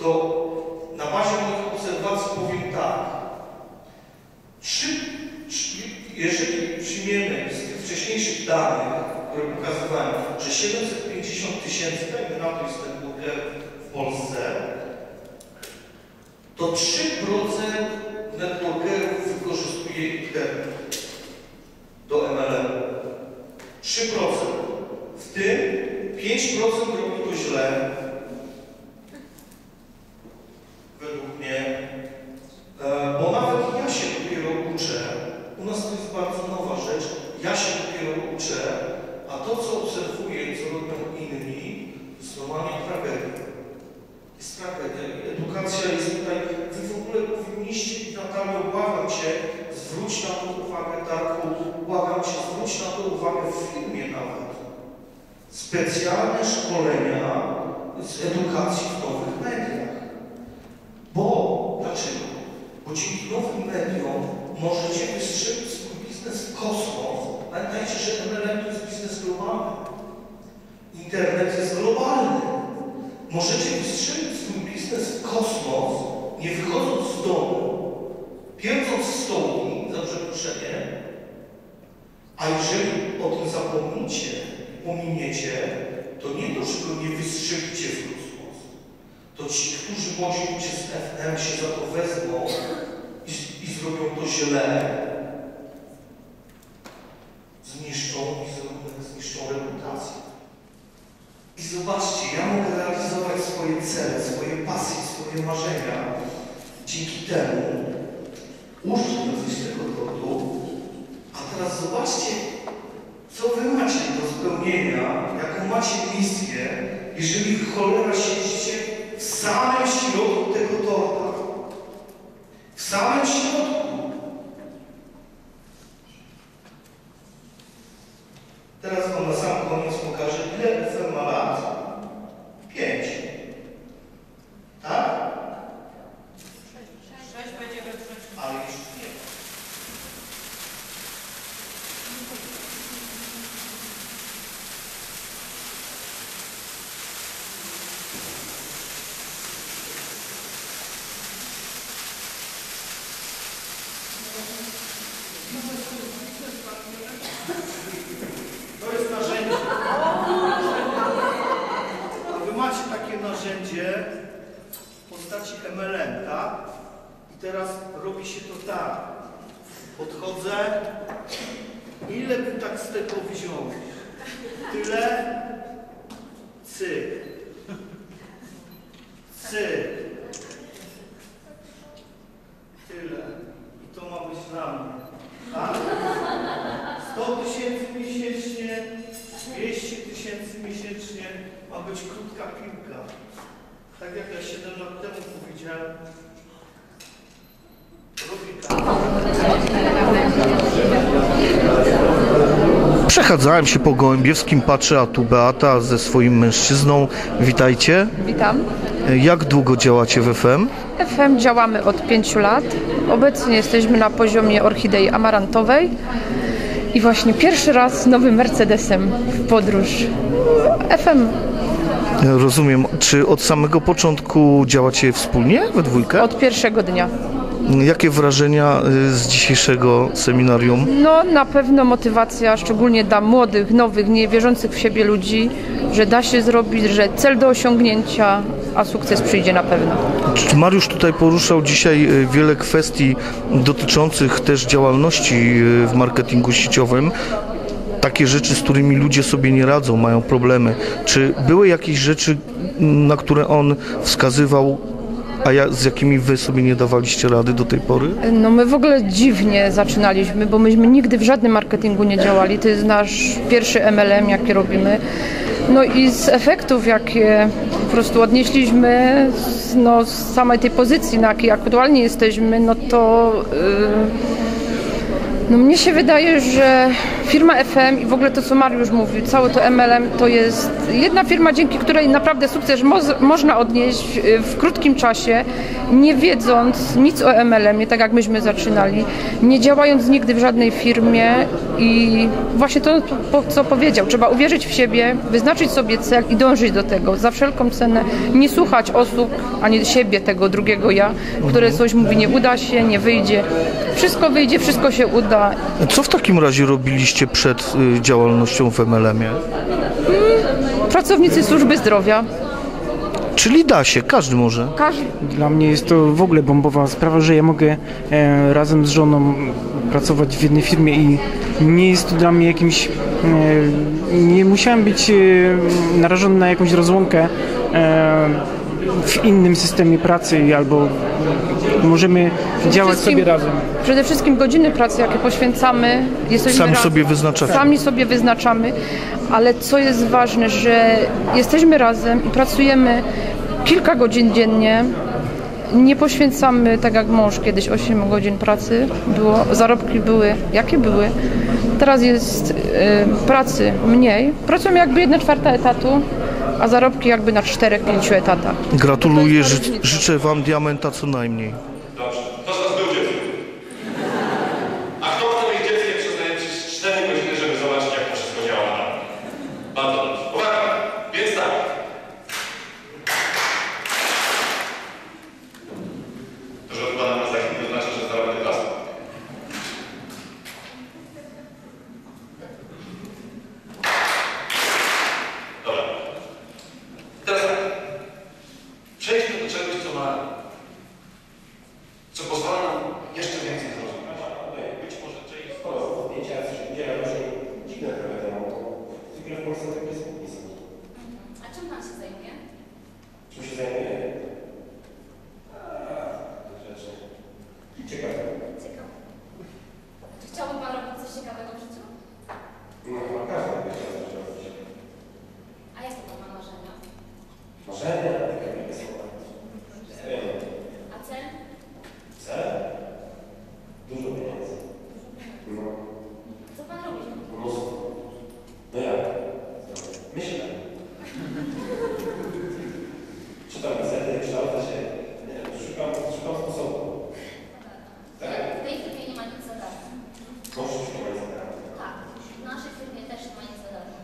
to na bazie moich obserwacji powiem tak. Trzy, trzy, jeżeli przyjmiemy z tych wcześniejszych danych, które pokazywałem, że 750 tysięcy, dajmy na to jest ten burger w Polsce, to 3% networkerów wykorzystuje internet do MLM. 3%. W tym 5% robi to źle, według mnie, E, bo nawet ja się dopiero uczę. U nas to jest bardzo nowa rzecz. Ja się dopiero uczę, a to, co obserwuję, co robią inni, jest normalnie. Jest tragedia. Edukacja jest tutaj. Wy w ogóle powinniście, i Natalio, błagam Cię, zwróć na to uwagę, Darku, błagam Cię, zwróć na to uwagę w filmie nawet. Specjalne szkolenia z edukacji w nowych mediach. Bo, dlaczego? Bo dzięki nowym mediom możecie wystrzelić swój biznes w kosmos. Pamiętajcie, że MLM to jest biznes globalny. Internet jest globalny. Możecie wystrzelić swój biznes w kosmos, nie wychodząc z domu, pierdząc stołki, za przeproszenie, a jeżeli o tym zapomnicie, pominiecie, to nie to, że go nie wystrzelicie w kosmos, to ci, którzy ludzie z FM się za to wezmą i, i zrobią to źle, zniszczą wizerunek, zniszczą reputację. I zobaczcie, ja mogę realizować swoje cele, swoje pasje, swoje marzenia dzięki temu użyć tego tortu. A teraz zobaczcie, co wy macie do spełnienia, jaką macie misję, jeżeli cholera siedzicie w samym środku tego torta. W samym środku. Teraz wam na sam koniec pokażę, ile FM ma lat. Pięć. Tak? Sześć będzie we wrześniu. Ale już nie. To jest narzędzie. A wy macie takie narzędzie w postaci MLM, tak? I teraz robi się to tak. Podchodzę. Ile by tak z tego wziąć? Tyle. Cyk. Cyk. Tyle. I to ma być dla mnie. Tak? 100 tysięcy miesięcznie, 200 tysięcy miesięcznie ma być krótka piłka. Tak jak ja 7 lat temu powiedziałem. Przechadzałem się po Gołębiewskim, patrzę, a tu Beata ze swoim mężczyzną. Witajcie. Witam. Jak długo działacie w FM? FM działamy od 5 lat. Obecnie jesteśmy na poziomie orchidei amarantowej i właśnie pierwszy raz nowym Mercedesem w podróż. FM Rozumiem. Czy od samego początku działacie wspólnie we dwójkę? od pierwszego dnia. Jakie wrażenia y, z dzisiejszego seminarium? No na pewno motywacja, szczególnie dla młodych, nowych, niewierzących w siebie ludzi, że da się zrobić, że cel do osiągnięcia, a sukces przyjdzie na pewno. Mariusz tutaj poruszał dzisiaj y, wiele kwestii dotyczących też działalności y, w marketingu sieciowym. Takie rzeczy, z którymi ludzie sobie nie radzą, mają problemy. Czy były jakieś rzeczy, na które on wskazywał, a ja, z jakimi wy sobie nie dawaliście rady do tej pory? No my w ogóle dziwnie zaczynaliśmy, bo myśmy nigdy w żadnym marketingu nie działali. To jest nasz pierwszy MLM, jaki robimy. No i z efektów, jakie po prostu odnieśliśmy z, no, z samej tej pozycji, na jakiej aktualnie jesteśmy, no to yy, no mnie się wydaje, że firma FM i w ogóle to, co Mariusz mówił, cały to MLM to jest jedna firma, dzięki której naprawdę sukces mo- można odnieść w krótkim czasie, nie wiedząc nic o MLM-ie, tak jak myśmy zaczynali, nie działając nigdy w żadnej firmie i właśnie to, co powiedział, trzeba uwierzyć w siebie, wyznaczyć sobie cel i dążyć do tego. Za wszelką cenę, nie słuchać osób, ani siebie, tego drugiego ja, które coś mówi, nie uda się, nie wyjdzie. Wszystko wyjdzie, wszystko się uda. Co w takim razie robiliście przed y, działalnością w MLM-ie? Pracownicy służby zdrowia. Czyli da się, każdy może. Każdy, Dla mnie jest to w ogóle bombowa sprawa, że ja mogę e, razem z żoną pracować w jednej firmie i nie jest to dla mnie jakimś... E, nie musiałem być e, narażony na jakąś rozłąkę e, w innym systemie pracy albo możemy działać sobie razem. przede wszystkim godziny pracy, jakie poświęcamy, jesteśmy Sami razem. sobie wyznaczacie. Sami sobie wyznaczamy, ale co jest ważne, że jesteśmy razem i pracujemy kilka godzin dziennie. Nie poświęcamy, tak jak mąż kiedyś, 8 godzin pracy było, zarobki były, jakie były. Teraz jest y, pracy mniej. Pracujemy jakby 1 czwarta etatu, a zarobki jakby na 4-5 etatach. Gratuluję, życzę wam diamenta co najmniej. Dobrze. Kto z Was był dzieckiem? A kto chce być dzieckiem przez najbliższe 4 godziny, żeby zobaczyć, jak to wszystko działa? Bardzo dobrze. Uwaga! Więc tak. To, że odkładam na za chwilę, znaczy, że zaraz będę klasą. Dobra. Teraz tak. Przejdźmy do czegoś, co ma co pozwala nam jeszcze więcej zrozumieć. Być może część zdjęcia, coś udziela różnie dziwne trochę tematu. Zwykle w Polsce takie są A czym pan się zajmuje? Czym się zajmuje? A, rzeczy. Ciekawe. Ciekawe. Czy chciałby pan robić coś ciekawego w życiu? No każdy by chciał coś robić. A jakie pan ma marzenia? Marzenia, takie wielkie słowa. Zajmę. A cel? Cel? Dużo pieniędzy. No, Co pan robi? mnóstwo. No jak? Myślę. Czytam gazety, kształcę się. Nie wiem, szukam, szukam sposobu. Tak? W tej firmie nie ma nic za darmo. Może szukam za darmo. Tak, w naszej firmie też nie ma nic za darmo.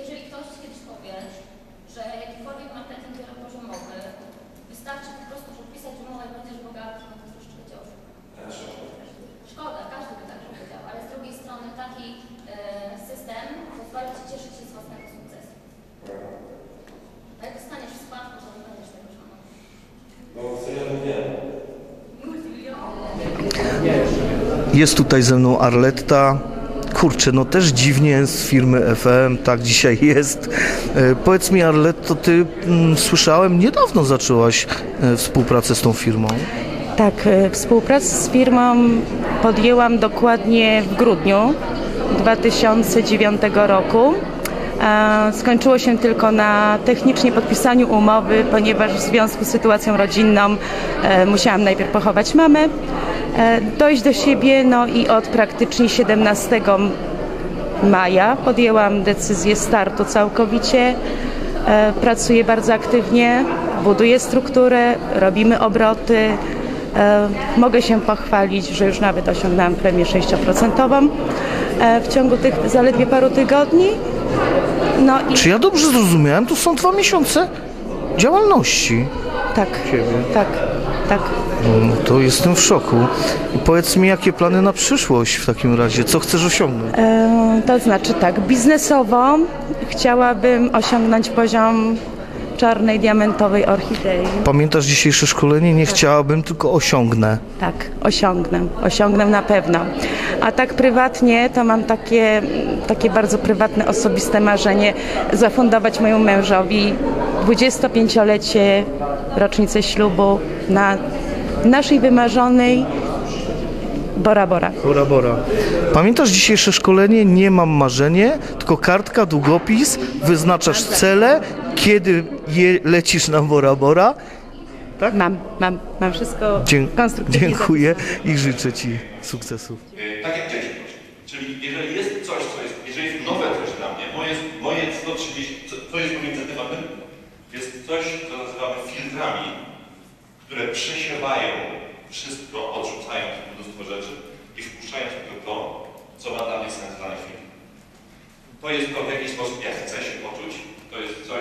Jeżeli ktoś kiedyś powie, że jakikolwiek marketing wielopoziomowy wystarczy po prostu podpisać umowę i będziesz bogaty, no to troszeczkę cię oszuka. Proszę. Szkoda, każdy by tak powiedział, ale z drugiej strony taki e, system pozwala ci cieszyć się z własnego sukcesu. A jak dostaniesz w spadku, to nie będziesz tego szanował. No, co ja bym wiem. Jest tutaj ze mną Arletta. Kurczę, no też dziwnie z firmy FM, tak dzisiaj jest. E, powiedz mi Arletto, ty mm, słyszałem, niedawno zaczęłaś e, współpracę z tą firmą. Tak, e, współpracę z firmą podjęłam dokładnie w grudniu 2009 roku. Skończyło się tylko na technicznie podpisaniu umowy, ponieważ w związku z sytuacją rodzinną musiałam najpierw pochować mamę, dojść do siebie, no i od praktycznie 17 maja podjęłam decyzję startu całkowicie. E, Pracuję bardzo aktywnie, buduję strukturę, robimy obroty. E, Mogę się pochwalić, że już nawet osiągnęłam premię 6% e, w ciągu tych zaledwie paru tygodni. No i Czy ja dobrze zrozumiałem? To są dwa miesiące działalności. tak, tak, tak. No, to jestem w szoku. Powiedz mi, jakie plany na przyszłość w takim razie? Co chcesz osiągnąć? E, To znaczy tak, biznesowo chciałabym osiągnąć poziom czarnej diamentowej orchidei. Pamiętasz dzisiejsze szkolenie? Nie chciałabym, tylko osiągnę. Tak, osiągnę, osiągnę na pewno. A tak prywatnie to mam takie, takie bardzo prywatne, osobiste marzenie zafundować mojemu mężowi 25-lecie rocznicę ślubu na naszej wymarzonej Bora Bora. Bora Bora. Pamiętasz dzisiejsze szkolenie? Nie mam marzenie, tylko kartka, długopis, wyznaczasz tak. cele, kiedy je, lecisz na Bora Bora. Tak? Mam, mam, mam wszystko Dzie konstruktywnie. Dziękuję i życzę Ci sukcesów. E, tak jak dzieci, czyli jeżeli jest coś, co jest, jeżeli jest nowe coś dla mnie, moje, moje 130, co, co jest moja inicjatywa, jest coś, co nazywamy filtrami, które przesiewają wszystko, odrzucając mnóstwo rzeczy i wpuszczając tylko to, co ma dla mnie sens w danej chwili. To jest to, w jaki sposób ja chcę się poczuć, to jest coś,